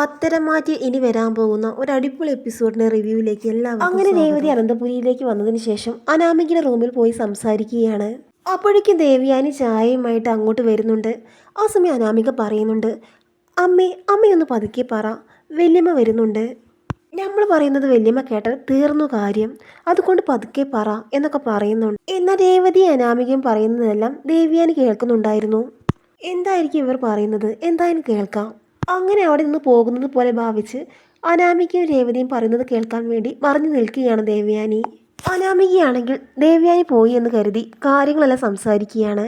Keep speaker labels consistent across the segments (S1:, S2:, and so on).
S1: പത്തരം മാറ്റി ഇനി വരാൻ പോകുന്ന ഒരു അടിപൊളി എപ്പിസോഡിന്റെ റിവ്യൂവിലേക്ക് എല്ലാവരും അങ്ങനെ രേവതി അനന്തപുരിയിലേക്ക് വന്നതിന് ശേഷം അനാമികിന്റെ റൂമിൽ പോയി സംസാരിക്കുകയാണ്. അപ്പോഴേക്കും ദേവിയാനി ചായയുമായിട്ട് അങ്ങോട്ട് വരുന്നുണ്ട്. ആ സമയം അനാമിക പറയുന്നുണ്ട് അമ്മേ അമ്മയൊന്ന് പതുക്കെ പറ. വല്യമ്മ വരുന്നുണ്ട്. നമ്മൾ പറയുന്നത് വല്യമ്മ കേട്ടാൽ തീർന്നു കാര്യം. അതുകൊണ്ട് പതുക്കെ പറ എന്നൊക്കെ പറയുന്നുണ്ട്. എന്നാൽ രേവതി അനാമികയും പറയുന്നതെല്ലാം ദേവിയാനി കേൾക്കുന്നുണ്ടായിരുന്നു. എന്തായിരിക്കും ഇവർ പറയുന്നത്? എന്തായാലും കേൾക്കാം. അങ്ങനെ അവിടെ നിന്ന് പോകുന്നത് പോലെ ഭാവിച്ച് അനാമികയും രേവതിയും പറയുന്നത് കേൾക്കാൻ വേണ്ടി മറിഞ്ഞു നിൽക്കുകയാണ് ദേവയാനി. അനാമികയാണെങ്കിൽ ദേവയാനി പോയി എന്ന് കരുതി കാര്യങ്ങളെല്ലാം സംസാരിക്കുകയാണ്.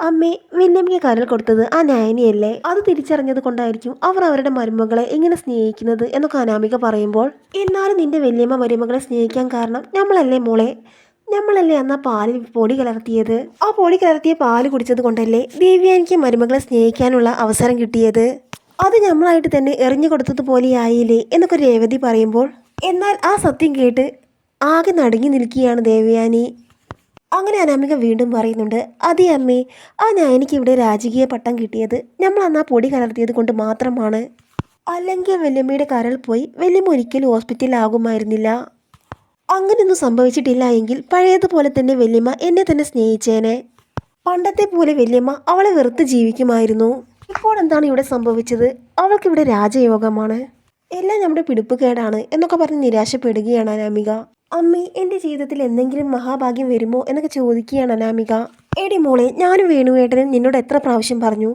S1: അമ്മേ വല്യമ്മയ്ക്ക് കരൽ കൊടുത്തത് ആ നയനിയല്ലേ? അത് തിരിച്ചറിഞ്ഞത് കൊണ്ടായിരിക്കും അവർ അവരുടെ മരുമകളെ എങ്ങനെ സ്നേഹിക്കുന്നത് എന്നൊക്കെ അനാമിക പറയുമ്പോൾ എന്നാലും നിന്റെ വല്യമ്മ മരുമകളെ സ്നേഹിക്കാൻ കാരണം നമ്മളല്ലേ മോളെ? നമ്മളല്ലേ അന്ന് ആ പാലിൽ പൊടി കലർത്തിയത്? ആ പൊടി കലർത്തിയ പാൽ കുടിച്ചത് കൊണ്ടല്ലേ ദേവ്യാനിക്ക് മരുമകളെ സ്നേഹിക്കാനുള്ള അവസരം കിട്ടിയത്? അത് നമ്മളായിട്ട് തന്നെ എറിഞ്ഞു കൊടുത്തതുപോലെ ആയില്ലേ എന്നൊക്കെ രേവതി പറയുമ്പോൾ എന്നാൽ ആ സത്യം കേട്ട് ആകെ നടുങ്ങി നിൽക്കുകയാണ് ദേവയാനി. അങ്ങനെ അനാമിക വീണ്ടും പറയുന്നുണ്ട് അതെ അമ്മേ ആ ഞാൻ ഇവിടെ രാജകീയ പട്ടം കിട്ടിയത് നമ്മൾ അന്ന് ആ പൊടി കലർത്തിയത് കൊണ്ട് മാത്രമാണ്. അല്ലെങ്കിൽ വല്യമ്മയുടെ കരൾ പോയി വല്യമ്മ ഒരിക്കലും ഹോസ്പിറ്റലിലാകുമായിരുന്നില്ല. അങ്ങനെയൊന്നും സംഭവിച്ചിട്ടില്ല എങ്കിൽ പഴയതുപോലെ തന്നെ വല്യമ്മ എന്നെ തന്നെ സ്നേഹിച്ചേനെ. പണ്ടത്തെ പോലെ വല്യമ്മ അവളെ വെറുത്ത് ജീവിക്കുമായിരുന്നു. ഇപ്പോൾ എന്താണ് ഇവിടെ സംഭവിച്ചത്? അവൾക്കിവിടെ രാജയോഗമാണ്. എല്ലാം നമ്മുടെ പിടിപ്പുകേടാണ് എന്നൊക്കെ പറഞ്ഞ് നിരാശപ്പെടുകയാണ് അനാമിക. അമ്മി എന്റെ ജീവിതത്തിൽ എന്തെങ്കിലും മഹാഭാഗ്യം വരുമോ എന്നൊക്കെ ചോദിക്കുകയാണ് അനാമിക. എടി മോളെ ഞാനും വേണുവേട്ടനും നിന്നോട് എത്ര പ്രാവശ്യം പറഞ്ഞു?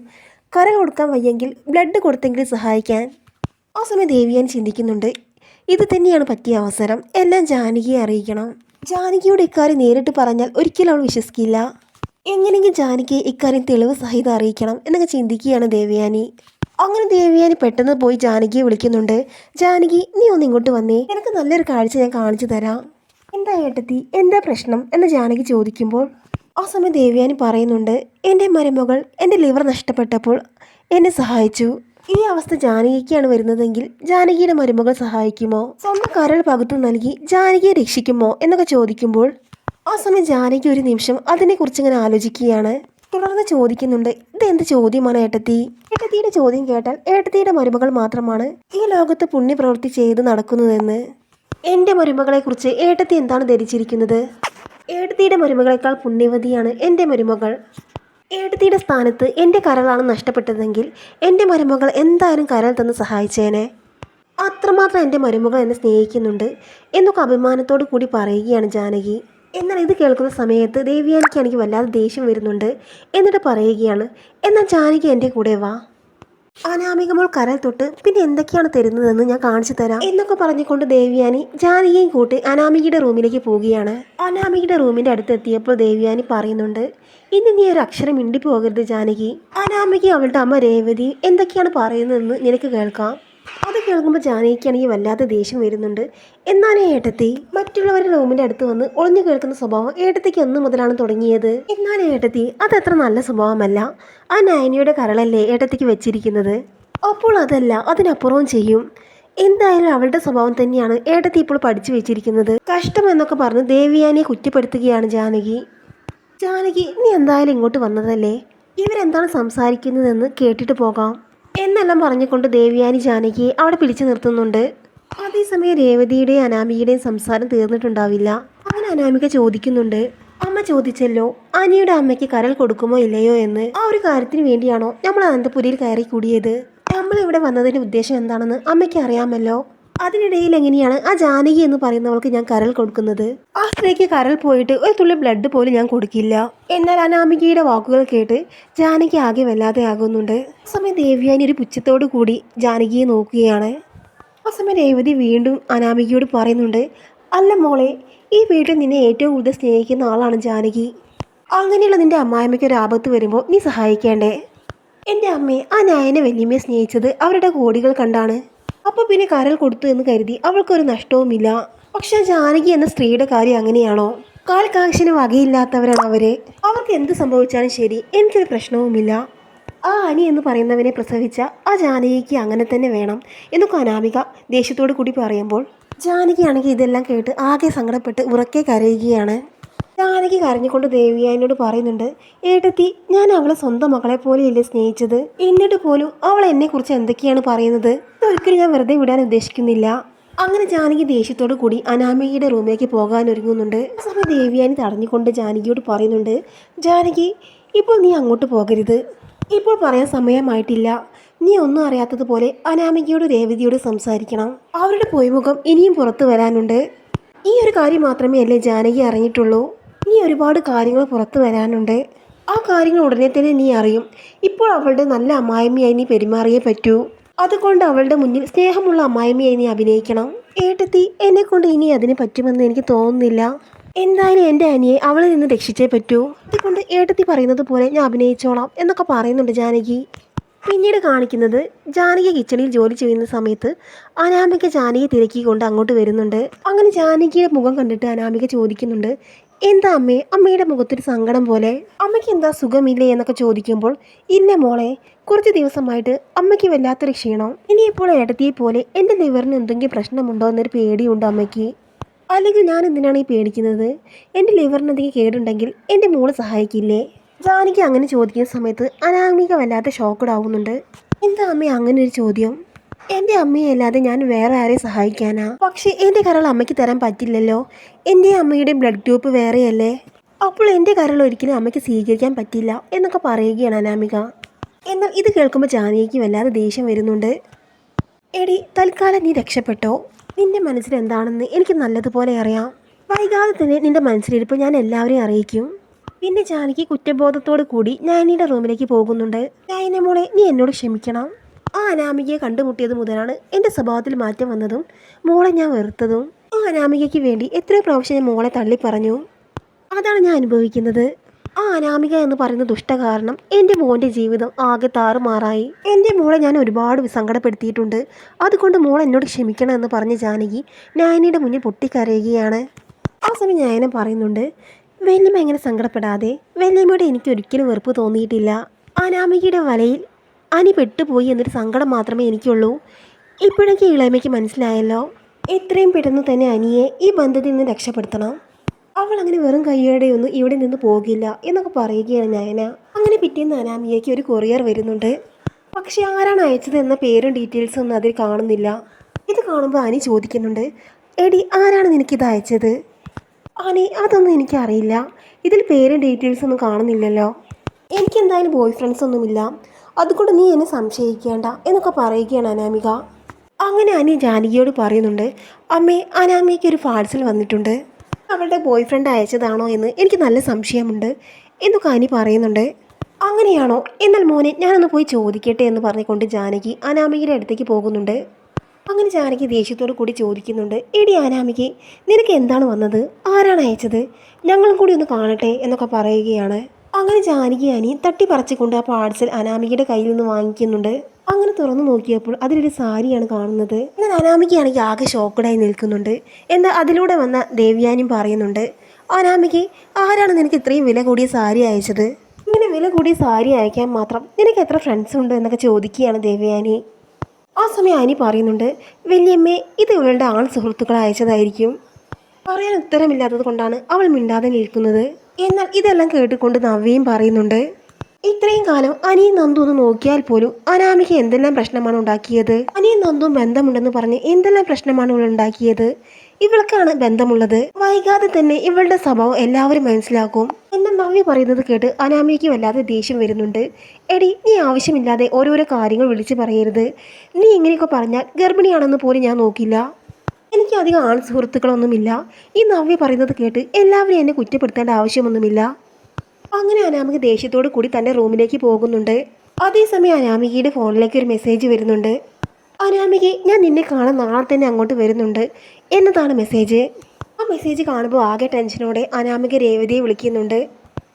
S1: കര കൊടുക്കാൻ വയ്യെങ്കിൽ ബ്ലഡ് കൊടുത്തെങ്കിലും സഹായിക്കാൻ. ആ സമയം ദേവിയാൻ ചിന്തിക്കുന്നുണ്ട്. ഇത് തന്നെയാണ് പറ്റിയ അവസരം. എല്ലാം ജാനകിയെ അറിയിക്കണം. ജാനകിയോട് ഇക്കാര്യം നേരിട്ട് പറഞ്ഞാൽ ഒരിക്കലും അവൾ വിശ്വസിക്കില്ല. എങ്ങനെയെങ്കിലും ജാനകി ഇക്കാര്യം തെളിവ് സഹിതം അറിയിക്കണം എന്നൊക്കെ ചിന്തിക്കുകയാണ് ദേവയാനി. അങ്ങനെ ദേവിയാനി പെട്ടെന്ന് പോയി ജാനകിയെ വിളിക്കുന്നുണ്ട്. ജാനകി നീ ഒന്ന് ഇങ്ങോട്ട് വന്നേ. നിനക്ക് നല്ലൊരു കാഴ്ച ഞാൻ കാണിച്ചു തരാം. എന്താ ഏട്ടത്തി? എന്താ പ്രശ്നം? എന്ന് ജാനകി ചോദിക്കുമ്പോൾ ആ സമയം ദേവിയാനി പറയുന്നുണ്ട് എന്റെ മരുമകൾ എന്റെ ലിവർ നഷ്ടപ്പെട്ടപ്പോൾ എന്നെ സഹായിച്ചു. ഈ അവസ്ഥ ജാനകിക്കാണ് വരുന്നതെങ്കിൽ ജാനകിയുടെ മരുമകൾ സഹായിക്കുമോ? സ്വന്തം കരൾ പകുത്തു നൽകി ജാനകിയെ രക്ഷിക്കുമോ? എന്നൊക്കെ ചോദിക്കുമ്പോൾ ആ സമയം ജാനകി ഒരു നിമിഷം അതിനെക്കുറിച്ച് ഇങ്ങനെ ആലോചിക്കുകയാണ്. തുടർന്ന് ചോദിക്കുന്നുണ്ട് ഇതെന്ത് ചോദ്യമാണ് ഏട്ടത്തി? ഏട്ടത്തിയുടെ ചോദ്യം കേട്ടാൽ ഏട്ടത്തിയുടെ മരുമകൾ മാത്രമാണ് ഈ ലോകത്ത് പുണ്യപ്രവൃത്തി ചെയ്ത് നടക്കുന്നതെന്ന്. എന്റെ മരുമകളെക്കുറിച്ച് ഏട്ടത്തി എന്താണ് ധരിച്ചിരിക്കുന്നത്? ഏട്ടത്തിയുടെ മരുമകളെക്കാൾ പുണ്യവതിയാണ് എന്റെ മരുമകൾ. ഏട്ടത്തിയുടെ സ്ഥാനത്ത് എന്റെ കരളാണ് നഷ്ടപ്പെട്ടതെങ്കിൽ എന്റെ മരുമകൾ എന്തായാലും കരൾ തന്ന് സഹായിച്ചേനെ? അത്രമാത്രം എന്റെ മരുമകൾ എന്നെ സ്നേഹിക്കുന്നുണ്ട് എന്നൊക്കെ അഭിമാനത്തോടു കൂടി പറയുകയാണ് ജാനകി. എന്നാൽ ഇത് കേൾക്കുന്ന സമയത്ത് ദേവിയാനിക്ക് എനിക്ക് വല്ലാതെ ദേഷ്യം വരുന്നുണ്ട് എന്നിട്ട് പറയുകയാണ് എന്നാൽ ജാനകി എന്റെ കൂടെ വാ. അനാമികമോൾ കരൽ തൊട്ട് പിന്നെ എന്തൊക്കെയാണ് തരുന്നതെന്ന് ഞാൻ കാണിച്ചു തരാം എന്നൊക്കെ പറഞ്ഞുകൊണ്ട് ദേവ്യാനി ജാനകിയും കൂട്ടി അനാമികയുടെ റൂമിലേക്ക് പോവുകയാണ്. അനാമികയുടെ റൂമിന്റെ അടുത്തെത്തിയപ്പോൾ ദേവിയാനി പറയുന്നുണ്ട് ഇന്ന് നീ ഒരു അക്ഷരം ഇണ്ടി പോകരുത് ജാനകി. അനാമിക അവളുടെ അമ്മ രേവതി എന്തൊക്കെയാണ് പറയുന്നതെന്ന് നിനക്ക് കേൾക്കാം. അത് കേൾക്കുമ്പോൾ ജാനകിക്കാണെങ്കിൽ വല്ലാത്ത ദേഷ്യം വരുന്നുണ്ട്. എന്നാലേ ഏട്ടത്തി മറ്റുള്ളവരുടെ റൂമിന്റെ അടുത്ത് വന്ന് ഒളിഞ്ഞു കേൾക്കുന്ന സ്വഭാവം ഏട്ടത്തിക്ക് അന്ന് മുതലാണ് തുടങ്ങിയത്. എന്നാലേ ഏട്ടത്തി അതത്ര നല്ല സ്വഭാവമല്ല. ആ നയനിയുടെ കരളല്ലേ ഏട്ടത്തിക്ക് വെച്ചിരിക്കുന്നത്? അപ്പോൾ അതല്ല അതിനപ്പുറവും ചെയ്യും. എന്തായാലും അവളുടെ സ്വഭാവം തന്നെയാണ് ഏട്ടത്തി ഇപ്പോൾ പഠിച്ചു വെച്ചിരിക്കുന്നത്. കഷ്ടം എന്നൊക്കെ പറഞ്ഞ് ദേവിയാനിയെ കുറ്റപ്പെടുത്തുകയാണ് ജാനകി. ജാനകി നീ എന്തായാലും ഇങ്ങോട്ട് വന്നതല്ലേ? ഇവരെന്താണ് സംസാരിക്കുന്നതെന്ന് കേട്ടിട്ട് പോകാം. എന്നെല്ലാം പറഞ്ഞുകൊണ്ട് ദേവിയാനി ജാനകിയെ അവിടെ പിടിച്ചു നിർത്തുന്നുണ്ട്. അതേസമയം രേവതിയുടെയും അനാമികയുടെയും സംസാരം തീർന്നിട്ടുണ്ടാവില്ല. അങ്ങനെ അനാമിക ചോദിക്കുന്നുണ്ട് അമ്മ ചോദിച്ചല്ലോ അനിയുടെ അമ്മയ്ക്ക് കരൾ കൊടുക്കുമോ ഇല്ലയോ എന്ന്? ആ ഒരു കാര്യത്തിന് വേണ്ടിയാണോ നമ്മൾ അനന്തപുരിയിൽ കയറി കൂടിയത് നമ്മൾ ഇവിടെ വന്നതിന്റെ ഉദ്ദേശം എന്താണെന്ന് അമ്മയ്ക്ക് അറിയാമല്ലോ. അതിനിടയിൽ എങ്ങനെയാണ് ആ ജാനകി എന്ന് പറയുന്നവൾക്ക് ഞാൻ കരൽ കൊടുക്കുന്നത്? ആ സ്ത്രീക്ക് കരൽ പോയിട്ട് ഒരു തുള്ളി ബ്ലഡ് പോലും ഞാൻ കൊടുക്കില്ല. എന്നാൽ അനാമികയുടെ വാക്കുകൾ കേട്ട് ജാനകി ആകെ വല്ലാതെ ആകുന്നുണ്ട്. ആ സമയം ദേവ്യാനി ഒരു പുച്ഛത്തോടു കൂടി ജാനകിയെ നോക്കുകയാണ്. ആ സമയം രേവതി വീണ്ടും അനാമികയോട് പറയുന്നുണ്ട് അല്ല മോളെ ഈ വീട്ടിൽ നിന്നെ ഏറ്റവും കൂടുതൽ സ്നേഹിക്കുന്ന ആളാണ് ജാനകി. അങ്ങനെയുള്ള നിന്റെ അമ്മായിമ്മയ്ക്ക് ഒരു ആപത്ത് വരുമ്പോൾ നീ സഹായിക്കേണ്ടേ? എന്റെ അമ്മയെ ആ നായനെ വലിയമ്മയെ സ്നേഹിച്ചത് അവരുടെ കോടികൾ കണ്ടാണ്. അപ്പോൾ പിന്നെ കരൽ കൊടുത്തു എന്ന് കരുതി അവൾക്കൊരു നഷ്ടവുമില്ല. പക്ഷെ ജാനകി എന്ന സ്ത്രീയുടെ കാര്യം അങ്ങനെയാണോ? കാൽ കാശിന് വകയില്ലാത്തവരാണ് അവർ. അവർക്ക് എന്ത് സംഭവിച്ചാലും ശരി എനിക്കൊരു പ്രശ്നവുമില്ല. ആ അനി എന്ന് പറയുന്നവനെ പ്രസവിച്ച ആ ജാനകിക്ക് അങ്ങനെ തന്നെ വേണം എന്നൊക്കെ അനാമിക ദേഷ്യത്തോടു കൂടി പറയുമ്പോൾ ജാനകിയാണെങ്കിൽ ഇതെല്ലാം കേട്ട് ആകെ സങ്കടപ്പെട്ട് ഉറക്കെ കരയുകയാണ്. ജാനകി കരഞ്ഞുകൊണ്ട് ദേവിയാനോട് പറയുന്നുണ്ട് ഏട്ടത്തി ഞാൻ അവളെ സ്വന്തം മകളെ പോലെയല്ലേ സ്നേഹിച്ചത്? എന്നിട്ട് പോലും അവൾ എന്നെ കുറിച്ച് എന്തൊക്കെയാണ് പറയുന്നത്? ഒരിക്കലും ഞാൻ വെറുതെ വിടാൻ ഉദ്ദേശിക്കുന്നില്ല. അങ്ങനെ ജാനകി ദേഷ്യത്തോടു കൂടി അനാമികയുടെ റൂമിലേക്ക് പോകാൻ ഒരുങ്ങുന്നുണ്ട്. സമയം ദേവിയാനി തടഞ്ഞുകൊണ്ട് ജാനകിയോട് പറയുന്നുണ്ട് ജാനകി ഇപ്പോൾ നീ അങ്ങോട്ട് പോകരുത്. ഇപ്പോൾ പറയാൻ സമയമായിട്ടില്ല. നീ ഒന്നും അറിയാത്തതുപോലെ അനാമികയോട് രേവതിയോട് സംസാരിക്കണം. അവരുടെ പൊയ്മുഖം ഇനിയും പുറത്തു വരാനുണ്ട്. ഈ ഒരു കാര്യം മാത്രമേ അല്ലേ ജാനകി അറിഞ്ഞിട്ടുള്ളൂ. ഇനി ഒരുപാട് കാര്യങ്ങൾ പുറത്തു വരാനുണ്ട്. ആ കാര്യങ്ങൾ ഉടനെ തന്നെ നീ അറിയും. ഇപ്പോൾ അവളുടെ നല്ല അമ്മായിമ്മയായി നീ പെരുമാറിയേ പറ്റൂ. അതുകൊണ്ട് അവളുടെ മുന്നിൽ സ്നേഹമുള്ള അമ്മായിമ്മയായി നീ അഭിനയിക്കണം. ഏട്ടത്തി എന്നെ കൊണ്ട് ഇനി അതിനെ പറ്റുമെന്ന് എനിക്ക് തോന്നുന്നില്ല. എന്തായാലും എന്റെ അനിയെ അവളിൽ നിന്ന് രക്ഷിച്ചേ പറ്റൂ. അതുകൊണ്ട് ഏട്ടത്തി പറയുന്നത് പോലെ ഞാൻ അഭിനയിച്ചോളാം എന്നൊക്കെ പറയുന്നുണ്ട് ജാനകി. പിന്നീട് കാണിക്കുന്നത് ജാനകി കിച്ചണിൽ ജോലി ചെയ്യുന്ന സമയത്ത് അനാമിക ജാനകി തിരക്കിക്കൊണ്ട് അങ്ങോട്ട് വരുന്നുണ്ട്. അങ്ങനെ ജാനകിയുടെ മുഖം കണ്ടിട്ട് അനാമിക ചോദിക്കുന്നുണ്ട് എന്താ അമ്മേ? അമ്മയുടെ മുഖത്തൊരു സങ്കടം പോലെ. അമ്മയ്ക്ക് എന്താ സുഖമില്ലേ എന്നൊക്കെ ചോദിക്കുമ്പോൾ ഇല്ല മോളെ കുറച്ച് ദിവസമായിട്ട് അമ്മയ്ക്ക് വല്ലാത്തൊരു ക്ഷീണം. ഇനിയിപ്പോൾ ഏട്ടത്തിയെ പോലെ എന്റെ ലിവറിന് എന്തെങ്കിലും പ്രശ്നമുണ്ടോ എന്നൊരു പേടിയുണ്ട് അമ്മയ്ക്ക്. അല്ലെങ്കിൽ ഞാൻ എന്തിനാണ് ഈ പേടിക്കുന്നത്? എന്റെ ലിവറിന് എന്തെങ്കിലും കേടുണ്ടെങ്കിൽ എന്റെ മോൾ സഹായിക്കില്ലേ? ജാനിക്ക് അങ്ങനെ ചോദിക്കുന്ന സമയത്ത് അനാമിക വല്ലാത്ത ഷോക്കഡ് ആവുന്നുണ്ട് എന്താ അമ്മ അങ്ങനെ ഒരു ചോദ്യം? എന്റെ അമ്മയെ അല്ലാതെ ഞാൻ വേറെ ആരെ സഹായിക്കാനാ? പക്ഷേ എന്റെ കരൾ അമ്മയ്ക്ക് തരാൻ പറ്റില്ലല്ലോ. എന്റെ അമ്മയുടെ ബ്ലഡ് ഗ്രൂപ്പ് വേറെയല്ലേ? അപ്പോൾ എന്റെ കരൾ ഒരിക്കലും അമ്മയ്ക്ക് സ്വീകരിക്കാൻ പറ്റില്ല എന്നൊക്കെ പറയുകയാണ് അനാമിക. എന്നാൽ ഇത് കേൾക്കുമ്പോൾ ജാനകിക്ക് വല്ലാതെ ദേഷ്യം വരുന്നുണ്ട്. എടി തൽക്കാലം നീ രക്ഷപ്പെട്ടോ? നിന്റെ മനസ്സിൽ എന്താണെന്ന് എനിക്ക് നല്ലതുപോലെ അറിയാം. വൈകാതെ തന്നെ നിന്റെ മനസ്സിലിരിപ്പ് ഞാൻ എല്ലാവരെയും അറിയിക്കും. പിന്നെ ജാനകി കുറ്റബോധത്തോടു കൂടി ഞാനിയുടെ റൂമിലേക്ക് പോകുന്നുണ്ട്. ഞാനിനെ മോളെ നീ എന്നോട് ക്ഷമിക്കണം. ആ അനാമികയെ കണ്ടുമുട്ടിയത് മുതലാണ് എന്റെ സ്വഭാവത്തിൽ മാറ്റം വന്നതും മോളെ ഞാൻ വെറുത്തതും. ആ അനാമികയ്ക്ക് വേണ്ടി എത്രയോ പ്രാവശ്യം ഞാൻ മോളെ തള്ളി പറഞ്ഞു. അതാണ് ഞാൻ അനുഭവിക്കുന്നത്. ആ അനാമിക എന്ന് പറയുന്ന ദുഷ്ട കാരണം എന്റെ മോന്റെ ജീവിതം ആകെ താറുമാറായി. എന്റെ മോളെ ഞാൻ ഒരുപാട് സങ്കടപ്പെടുത്തിയിട്ടുണ്ട്. അതുകൊണ്ട് മോൾ എന്നോട് ക്ഷമിക്കണം എന്ന് പറഞ്ഞ ജാനകി നയനയുടെ മുന്നിൽ പൊട്ടിക്കരയുകയാണ്. ആ സമയം നയന പറയുന്നുണ്ട് വല്യമ്മ എങ്ങനെ സങ്കടപ്പെടാതെ വല്യമ്മയോട് എനിക്ക് ഒരിക്കലും വെറുപ്പ് തോന്നിയിട്ടില്ല. അനാമികയുടെ വലയിൽ അനി പെട്ടുപോയി എന്നൊരു സങ്കടം മാത്രമേ എനിക്കുള്ളൂ. ഇപ്പോഴൊക്കെ ഇളയമയ്ക്ക് മനസ്സിലായല്ലോ എത്രയും പെട്ടെന്ന് തന്നെ അനിയെ ഈ ബന്ധത്തിൽ നിന്ന് രക്ഷപ്പെടുത്തണം. അവൾ അങ്ങനെ വെറും കയ്യോടെയൊന്നും ഇവിടെ നിന്ന് പോകില്ല എന്നൊക്കെ പറയുകയാണ് നയന. അങ്ങനെ പിറ്റേന്ന് അനാമിയയ്ക്ക് ഒരു കൊറിയർ വരുന്നുണ്ട്. പക്ഷേ ആരാണ് അയച്ചത് എന്ന പേരും ഡീറ്റെയിൽസും ഒന്നും അതിൽ കാണുന്നില്ല. ഇത് കാണുമ്പോൾ അനി ചോദിക്കുന്നുണ്ട് എടി ആരാണ് നിനക്കിത് അയച്ചത്? അനി അതൊന്നും എനിക്കറിയില്ല. ഇതിൽ പേരും ഡീറ്റെയിൽസ് ഒന്നും കാണുന്നില്ലല്ലോ. എനിക്ക് എന്തായാലും ബോയ് ഫ്രണ്ട്സ് ഒന്നുമില്ല. അതുകൊണ്ട് നീ എന്നെ സംശയിക്കേണ്ട എന്നൊക്കെ പറയുകയാണ് അനാമിക. അങ്ങനെ അനി ജാനകിയോട് പറയുന്നുണ്ട് അമ്മേ അനാമികയ്ക്ക് ഒരു പാഴ്സൽ വന്നിട്ടുണ്ട്. അവളുടെ ബോയ് ഫ്രണ്ട് അയച്ചതാണോ എന്ന് എനിക്ക് നല്ല സംശയമുണ്ട് എന്നൊക്കെ അനി പറയുന്നുണ്ട്. അങ്ങനെയാണോ? എന്നാൽ മോനെ ഞാനൊന്ന് പോയി ചോദിക്കട്ടെ എന്ന് പറഞ്ഞുകൊണ്ട് ജാനകി അനാമികയുടെ അടുത്തേക്ക് പോകുന്നുണ്ട്. അങ്ങനെ ജാനകി ദേഷ്യത്തോടു കൂടി ചോദിക്കുന്നുണ്ട് എടി അനാമികെ നിനക്ക് എന്താണ് വന്നത്? ആരാണ് അയച്ചത്? ഞങ്ങളും കൂടി ഒന്ന് കാണട്ടെ എന്നൊക്കെ പറയുകയാണ്. അങ്ങനെ ജാനകി അനി തട്ടിപ്പറിച്ചുകൊണ്ട് ആ പാഴ്സൽ അനാമികയുടെ കയ്യിൽ നിന്ന് വാങ്ങിക്കുന്നുണ്ട്. അങ്ങനെ തുറന്നു നോക്കിയപ്പോൾ അതിലൊരു സാരിയാണ് കാണുന്നത്. എന്നാൽ അനാമികയാണെങ്കിൽ ആകെ ഷോക്കഡായി നിൽക്കുന്നുണ്ട്. എന്നാൽ അതിലൂടെ വന്ന ദേവ്യാനും പറയുന്നുണ്ട് അനാമികെ ആരാണ് നിനക്ക് ഇത്രയും വില കൂടിയ സാരി അയച്ചത്? ഇങ്ങനെ വില കൂടിയ സാരി അയക്കാൻ മാത്രം നിനക്ക് എത്ര ഫ്രണ്ട്സ് ഉണ്ട്? എന്നൊക്കെ ചോദിക്കുകയാണ് ദേവയാനി. ആ സമയം അനി പറയുന്നുണ്ട് വലിയമ്മേ ഇത് ഇവളുടെ ആൺ സുഹൃത്തുക്കൾ അയച്ചതായിരിക്കും. പറയാൻ ഉത്തരമില്ലാത്തത് കൊണ്ടാണ് അവൾ മിണ്ടാതെ നിൽക്കുന്നത്. എന്നാൽ ഇതെല്ലാം കേട്ടുകൊണ്ട് നവ്യയും പറയുന്നുണ്ട് ഇത്രയും കാലം അനിയും നന്ദു ഒന്ന് നോക്കിയാൽ പോലും അനാമിക എന്തെല്ലാം പ്രശ്നമാണ് ഉണ്ടാക്കിയത്? അനിയും നന്ദും ബന്ധമുണ്ടെന്ന് പറഞ്ഞ് എന്തെല്ലാം പ്രശ്നമാണ് ഇവൾ ഉണ്ടാക്കിയത്? ഇവൾക്കാണ് ബന്ധമുള്ളത്. വൈകാതെ തന്നെ ഇവളുടെ സ്വഭാവം എല്ലാവരും മനസ്സിലാക്കും. എന്നാൽ നവ്യ പറയുന്നത് കേട്ട് അനാമിക്ക് വല്ലാതെ ദേഷ്യം വരുന്നുണ്ട്. എടി നീ ആവശ്യമില്ലാതെ ഓരോരോ കാര്യങ്ങൾ വിളിച്ചു പറയരുത്. നീ ഇങ്ങനെയൊക്കെ പറഞ്ഞാൽ ഗർഭിണിയാണെന്ന് പോലും ഞാൻ നോക്കില്ല. എനിക്ക് അധികം ആൺ സുഹൃത്തുക്കളൊന്നുമില്ല. ഈ നവ്യ പറയുന്നത് കേട്ട് എല്ലാവരും എന്നെ കുറ്റപ്പെടുത്തേണ്ട ആവശ്യമൊന്നുമില്ല. അങ്ങനെ അനാമിക ദേഷ്യത്തോട് കൂടി തന്റെ റൂമിലേക്ക് പോകുന്നുണ്ട്. അതേസമയം അനാമികയുടെ ഫോണിലേക്ക് ഒരു മെസ്സേജ് വരുന്നുണ്ട്. അനാമികെ ഞാൻ നിന്നെ കാണാൻ നാളെ തന്നെ അങ്ങോട്ട് വരുന്നുണ്ട്. എന്നതാണ് മെസ്സേജ്. ആ മെസ്സേജ് കാണുമ്പോൾ ആകെ ടെൻഷനോടെ അനാമിക രേവതിയെ വിളിക്കുന്നുണ്ട്.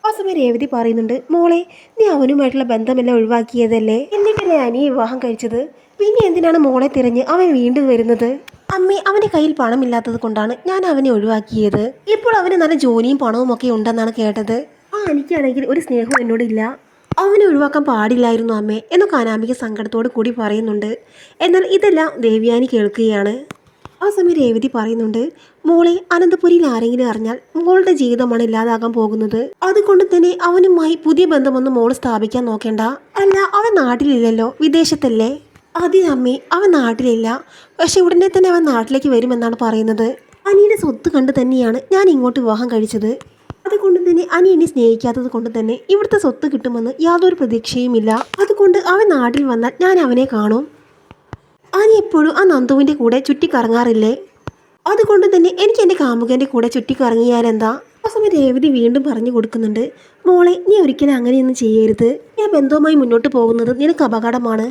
S1: ആ സമയം രേവതി പറയുന്നുണ്ട് മോളെ നീ അവനുമായിട്ടുള്ള ബന്ധമെല്ലാം ഒഴിവാക്കിയതല്ലേ? എന്നിട്ടല്ലേ അനിയെ വിവാഹം കഴിച്ചത്? പിന്നെ എന്തിനാണ് മോളെ തിരഞ്ഞ് അവൻ വീണ്ടും വരുന്നത്? അമ്മേ അവന്റെ കയ്യിൽ പണമില്ലാത്തത് കൊണ്ടാണ് ഞാൻ അവനെ ഒഴിവാക്കിയത്. ഇപ്പോൾ അവന് നല്ല ജോലിയും പണവും ഒക്കെ ഉണ്ടെന്നാണ് കേട്ടത്. ആ എനിക്കാണെങ്കിൽ ഒരു സ്നേഹവും എന്നോടില്ല അവനെ ഒഴിവാക്കാൻ പാടില്ലായിരുന്നു അമ്മേ എന്നൊക്കെ അനാമിക സങ്കടത്തോട് കൂടി പറയുന്നുണ്ട്. എന്നാൽ ഇതെല്ലാം ദേവ്യാനി കേൾക്കുകയാണ്. ആ സമയം രേവതി പറയുന്നുണ്ട് മോളെ അനന്തപുരിയിൽ ആരെങ്കിലും അറിഞ്ഞാൽ മോളുടെ ജീവിതമാണ് ഇല്ലാതാകാൻ പോകുന്നത്. അതുകൊണ്ട് തന്നെ അവനുമായി പുതിയ ബന്ധമൊന്നും മോൾ സ്ഥാപിക്കാൻ നോക്കേണ്ട. അല്ല അവൻ നാട്ടിലില്ലല്ലോ വിദേശത്തല്ലേ? അതെ അമ്മേ അവൻ നാട്ടിലില്ല. പക്ഷെ ഉടനെ തന്നെ അവൻ നാട്ടിലേക്ക് വരുമെന്നാണ് പറയുന്നത്. അനിയുടെ സ്വത്ത് കണ്ട് തന്നെയാണ് ഞാൻ ഇങ്ങോട്ട് വിവാഹം കഴിച്ചത്. അതുകൊണ്ട് തന്നെ അനി എന്നെ സ്നേഹിക്കാത്തത് കൊണ്ട് തന്നെ ഇവിടുത്തെ സ്വത്ത് കിട്ടുമെന്ന് യാതൊരു പ്രതീക്ഷയുമില്ല. അതുകൊണ്ട് അവൻ നാട്ടിൽ വന്നാൽ ഞാൻ അവനെ കാണും. അനി എപ്പോഴും ആ നന്ദുവിന്റെ കൂടെ ചുറ്റിക്കറങ്ങാറില്ലേ? അതുകൊണ്ട് തന്നെ എനിക്ക് എന്റെ കാമുകന്റെ കൂടെ ചുറ്റിക്കറങ്ങിയാലെന്താ? ആ സമയം രേവതി വീണ്ടും പറഞ്ഞു കൊടുക്കുന്നുണ്ട്. മോളെ നീ ഒരിക്കലും അങ്ങനെയൊന്നും ചെയ്യരുത്. ഞാൻ ബന്ധവുമായി മുന്നോട്ട് പോകുന്നത് നിനക്ക് അപകടമാണ്.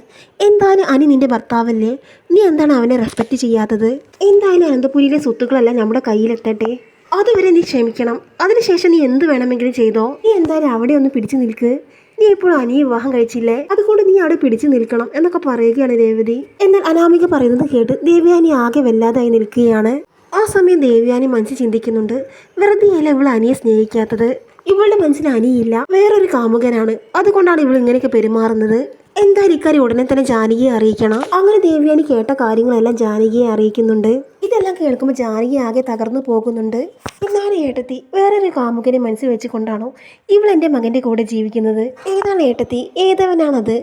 S1: എന്തായാലും അനി നിന്റെ ഭർത്താവല്ലേ? നീ എന്താണ് അവനെ റെസ്പെക്റ്റ് ചെയ്യാത്തത്? എന്തായാലും അനന്തപുരിയിലെ സ്വത്തുക്കളെല്ലാം നമ്മുടെ കയ്യിലെത്തട്ടെ. അതുവരെ നീ ക്ഷമിക്കണം. അതിനുശേഷം നീ എന്ത് വേണമെങ്കിലും ചെയ്തോ? നീ എന്തായാലും അവിടെ ഒന്ന് പിടിച്ചു നിൽക്ക്. നീ ഇപ്പോൾ അനിയെ വിവാഹം കഴിച്ചില്ലേ? അതുകൊണ്ട് നീ അവിടെ പിടിച്ചു നിൽക്കണം എന്നൊക്കെ പറയുകയാണ് രേവതി. എന്നാൽ അനാമിക പറയുന്നത് കേട്ട് ദേവയാനി ആകെ വല്ലാതായി നിൽക്കുകയാണ്. ആ സമയം ദേവയാനി മനസ്സിൽ ചിന്തിക്കുന്നുണ്ട്. വെറുതെയല്ല ഇവൾ അനിയെ സ്നേഹിക്കാത്തത്? ഇവളുടെ മനസ്സിൽ അനിയില്ല. വേറൊരു കാമുകനാണ്. അതുകൊണ്ടാണ് ഇവൾ ഇങ്ങനെയൊക്കെ പെരുമാറുന്നത്. എന്തായാലും ഇക്കാര്യം ഉടനെ തന്നെ ജാനകിയെ അറിയിക്കണം. അങ്ങനെ ദേവ്യാനി കേട്ട കാര്യങ്ങളെല്ലാം ജാനകിയെ അറിയിക്കുന്നുണ്ട്. ഇതെല്ലാം കേൾക്കുമ്പോൾ ജാനകി ആകെ തകർന്നു പോകുന്നുണ്ട്. എന്നാണ് ഏട്ടത്തി? വേറൊരു കാമുകനെ മനസ്സിൽ വെച്ചുകൊണ്ടാണോ ഇവൾ എന്റെ മകന്റെ കൂടെ ജീവിക്കുന്നത്? ഏതാണ് ഏട്ടത്തി? ഏതവനാണത്?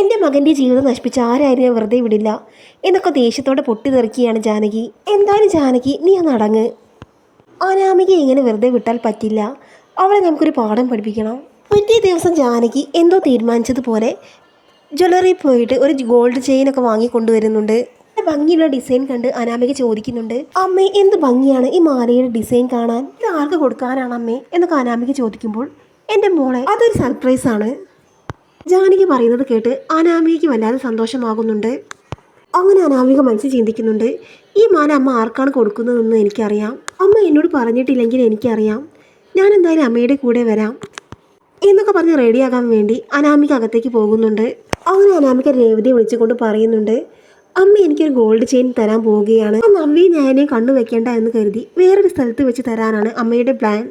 S1: എന്റെ മകന്റെ ജീവിതം നശിപ്പിച്ച ആരായാലും ഞാൻ വെറുതെ വിടില്ല. എന്നൊക്കെ ദേഷ്യത്തോടെ പൊട്ടിതെറിക്കുകയാണ് ജാനകി. എന്തായാലും ജാനകി നീ അന്ന് അടങ്ങ്. അനാമിക ഇങ്ങനെ വെറുതെ വിട്ടാൽ പറ്റില്ല. അവളെ നമുക്കൊരു പാഠം പഠിപ്പിക്കണം. പിറ്റേ ദിവസം ജാനകി എന്തോ തീരുമാനിച്ചതുപോലെ ജ്വല്ലറി പോയിട്ട് ഒരു ഗോൾഡ് ചെയിനൊക്കെ വാങ്ങി കൊണ്ടുവരുന്നുണ്ട്. ഭംഗിയുള്ള ഡിസൈൻ കണ്ട് അനാമിക ചോദിക്കുന്നുണ്ട് അമ്മേ എന്ത് ഭംഗിയാണ് ഈ മാലയുടെ ഡിസൈൻ കാണാൻ? ഇത് ആർക്ക് കൊടുക്കാനാണ് അമ്മേ? എന്നൊക്കെ അനാമിക ചോദിക്കുമ്പോൾ എന്റെ മോളെ അതൊരു സർപ്രൈസ് ആണ്. ജാനകി പറയുന്നത് കേട്ട് അനാമികയ്ക്ക് വല്ലാതെ സന്തോഷമാകുന്നുണ്ട്. അങ്ങനെ അനാമിക മനസ്സിൽ ചിന്തിക്കുന്നുണ്ട് ഈ മാല അമ്മ ആർക്കാണ് കൊടുക്കുന്നതെന്ന് എനിക്കറിയാം. അമ്മ എന്നോട് പറഞ്ഞിട്ടില്ലെങ്കിൽ എനിക്കറിയാം. ഞാൻ എന്തായാലും അമ്മയുടെ കൂടെ വരാം. എന്നൊക്കെ പറഞ്ഞ് റെഡിയാകാൻ വേണ്ടി അനാമിക അകത്തേക്ക് പോകുന്നുണ്ട്. അങ്ങനെ അനാമിക രേവതിയെ വിളിച്ചുകൊണ്ട് പറയുന്നുണ്ട് അമ്മ എനിക്കൊരു ഗോൾഡ് ചെയിൻ തരാൻ പോവുകയാണ്. അന്ന് അമ്മയും ഞാനെ കണ്ണു വെക്കേണ്ട എന്ന് കരുതി വേറൊരു സ്ഥലത്ത് വെച്ച് തരാനാണ് അമ്മയുടെ പ്ലാൻ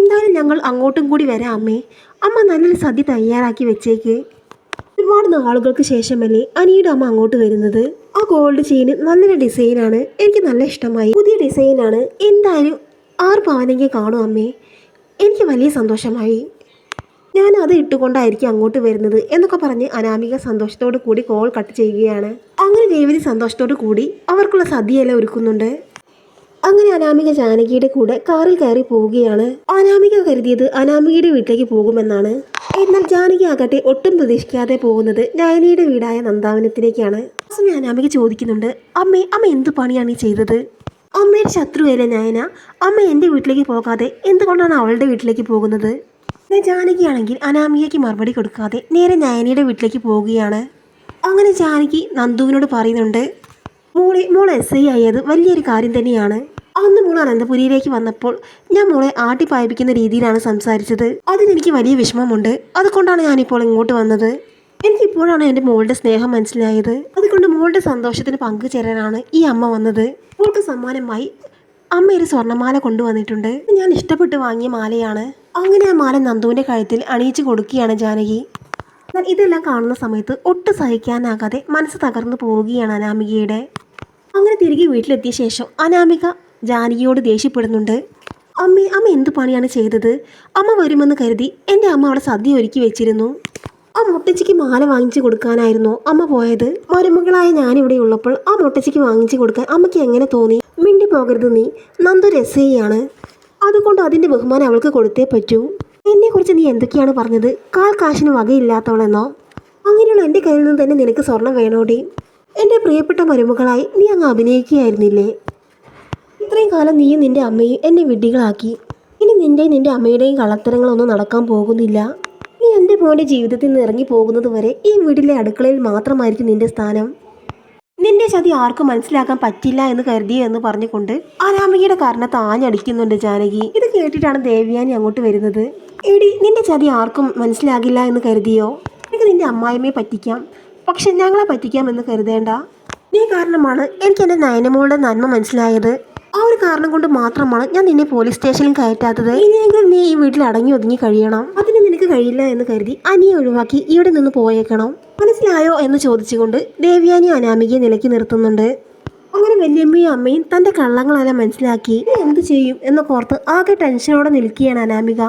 S1: എന്തായാലും ഞങ്ങൾ അങ്ങോട്ടും കൂടി വരാം അമ്മേ. അമ്മ നല്ലൊരു സദ്യ തയ്യാറാക്കി വെച്ചേക്ക്. ഒരുപാട് നാളുകൾക്ക് ശേഷമല്ലേ അനിയുടെ അമ്മ അങ്ങോട്ട് വരുന്നത്. ആ ഗോൾഡ് ചെയിൻ നല്ലൊരു ഡിസൈനാണ് എനിക്ക് നല്ല ഇഷ്ടമായി. പുതിയ ഡിസൈനാണ് എന്തായാലും ആറ് പവനെങ്കിൽ കാണും അമ്മേ. എനിക്ക് വലിയ സന്തോഷമായി. ഞാൻ അത് ഇട്ടുകൊണ്ടായിരിക്കും അങ്ങോട്ട് വരുന്നത് എന്നൊക്കെ പറഞ്ഞ് അനാമിക സന്തോഷത്തോടു കൂടി കോൾ കട്ട് ചെയ്യുകയാണ്. അങ്ങനെ രേവതി സന്തോഷത്തോടു കൂടി അവർക്കുള്ള സദ്യയെല്ലാം ഒരുക്കുന്നുണ്ട്. അങ്ങനെ അനാമിക ജാനകിയുടെ കൂടെ കാറിൽ കയറി പോവുകയാണ്. അനാമിക കരുതിയത് അനാമികയുടെ വീട്ടിലേക്ക് പോകുമെന്നാണ്. എന്നാൽ ജാനകി ആകട്ടെ ഒട്ടും പ്രതീക്ഷിക്കാതെ പോകുന്നത് നയനിയുടെ വീടായ നന്ദാവനത്തിലേക്കാണ്. അനാമിക ചോദിക്കുന്നുണ്ട് അമ്മേ അമ്മ എന്ത് പണിയാണ് ഈ ചെയ്തത്? അമ്മയുടെ ശത്രുവല്ലേ നയന? അമ്മ എന്റെ വീട്ടിലേക്ക് പോകാതെ എന്തുകൊണ്ടാണ് അവളുടെ വീട്ടിലേക്ക് പോകുന്നത്? ജാനകിയാണെങ്കിൽ അനാമികയ്ക്ക് മറുപടി കൊടുക്കാതെ നേരെ നയനയുടെ വീട്ടിലേക്ക് പോവുകയാണ്. അങ്ങനെ ജാനകി നന്ദുവിനോട് പറയുന്നുണ്ട് മോളെ മോൾ എസ് ഐ ആയത് വലിയൊരു കാര്യം തന്നെയാണ്. അന്ന് മോൾ അനന്തപുരിയിലേക്ക് വന്നപ്പോൾ ഞാൻ മോളെ ആട്ടിപ്പായിപ്പിക്കുന്ന രീതിയിലാണ് സംസാരിച്ചത്. അതിനെനിക്ക് വലിയ വിഷമമുണ്ട്. അതുകൊണ്ടാണ് ഞാനിപ്പോൾ ഇങ്ങോട്ട് വന്നത്. എനിക്കിപ്പോഴാണ് എന്റെ മോളുടെ സ്നേഹം മനസ്സിലായത്? അതുകൊണ്ട് മോളുടെ സന്തോഷത്തിന് പങ്കുചേരാനാണ് ഈ അമ്മ വന്നത്. മോൾക്ക് സമ്മാനമായി അമ്മ ഒരു സ്വർണമാല കൊണ്ടുവന്നിട്ടുണ്ട്. ഞാൻ ഇഷ്ടപ്പെട്ട് വാങ്ങിയ മാലയാണ്. അങ്ങനെ ആ മാല നന്ദുവിന്റെ കഴുത്തിൽ അണിയിച്ചു കൊടുക്കുകയാണ് ജാനകി. എന്നാൽ ഇതെല്ലാം കാണുന്ന സമയത്ത് ഒട്ടും സഹിക്കാനാകാതെ മനസ്സ് തകർന്നു പോവുകയാണ് അനാമികയുടെ. അങ്ങനെ തിരികെ വീട്ടിലെത്തിയ ശേഷം അനാമിക ജാനകിയോട് ദേഷ്യപ്പെടുന്നുണ്ട്. അമ്മേ അമ്മ എന്ത് പണിയാണ് ചെയ്തത്? അമ്മ വരുമെന്ന് കരുതി എന്റെ അമ്മ അവിടെ സദ്യ ഒരുക്കി വെച്ചിരുന്നു. ആ മുട്ടച്ചിക്ക് മാല വാങ്ങിച്ചു കൊടുക്കാനായിരുന്നു അമ്മ പോയത്. മരുമകളായ ഞാനിവിടെ ഉള്ളപ്പോൾ ആ മുട്ടച്ചിക്ക് വാങ്ങിച്ചു കൊടുക്കാൻ അമ്മയ്ക്ക് എങ്ങനെ തോന്നി? മിണ്ടി പോകരുത് നീ. നന്ദു രസയാണ്. അതുകൊണ്ട് അതിന്റെ ബഹുമാനം അവൾക്ക് കൊടുത്തേ പറ്റൂ. എന്നെക്കുറിച്ച് നീ എന്തൊക്കെയാണ് പറഞ്ഞത്? കാൽ കാശിന് വകയില്ലാത്തവളെന്നോ? അങ്ങനെയുള്ള എന്റെ കയ്യിൽ നിന്ന് തന്നെ നിനക്ക് സ്വർണം വേണോടി. എന്റെ പ്രിയപ്പെട്ട മരുമകളായി നീ അങ്ങ് അഭിനയിക്കുകയായിരുന്നില്ലേ? ഇത്രയും കാലം നീയും നിന്റെ അമ്മയും എന്നെ വിഡ്ഢികളാക്കി. ഇനി നിന്റെയും നിന്റെ അമ്മയുടെയും കള്ളത്തരങ്ങളൊന്നും നടക്കാൻ പോകുന്നില്ല. എന്റെ മോന്റെ ജീവിതത്തിൽ നിന്ന് ഇറങ്ങി പോകുന്നത് വരെ ഈ വീട്ടിലെ അടുക്കളയിൽ മാത്രമായിരിക്കും നിന്റെ സ്ഥാനം. നിന്റെ ചതി ആർക്കും മനസ്സിലാക്കാൻ പറ്റില്ല എന്ന് കരുതി എന്ന് പറഞ്ഞുകൊണ്ട് അനാമികയുടെ കാരണത്ത് ആഞ്ഞടിക്കുന്നുണ്ട് ജാനകി. ഇത് കേട്ടിട്ടാണ് ദേവിയാനി അങ്ങോട്ട് വരുന്നത്. എടി നിന്റെ ചതി ആർക്കും മനസ്സിലാകില്ല എന്ന് കരുതിയോ? എനിക്ക് നിന്റെ അമ്മായിമ്മയെ പറ്റിക്കാം. പക്ഷെ ഞങ്ങളെ പറ്റിക്കാം എന്ന് കരുതേണ്ട. നീ കാരണമാണ് എനിക്ക് എന്റെ നയനമോളുടെ നന്മ മനസ്സിലായത്. ആ ഒരു കാരണം കൊണ്ട് മാത്രമാണ് ഞാൻ നിന്നെ പോലീസ് സ്റ്റേഷനിൽ കയറ്റാത്തത്. ഇനിയെങ്കിലും നീ ഈ വീട്ടിൽ അടങ്ങി ഒതുങ്ങി കഴിയണം. അതിന് നിനക്ക് കഴിയില്ല എന്ന് കരുതി അനിയെ ഒഴിവാക്കി ഇവിടെ നിന്ന് പോയേക്കണം. മനസ്സിലായോ എന്ന് ചോദിച്ചുകൊണ്ട് ദേവ്യാനി അനാമികയെ നിലയ്ക്ക് നിർത്തുന്നുണ്ട്. അങ്ങനെ വല്യമ്മയും അമ്മയും തന്റെ കള്ളങ്ങളെല്ലാം മനസ്സിലാക്കി എന്ത് ചെയ്യും? എന്നൊക്കെ ഓർത്ത് ആകെ ടെൻഷനോടെ നിൽക്കുകയാണ് അനാമിക.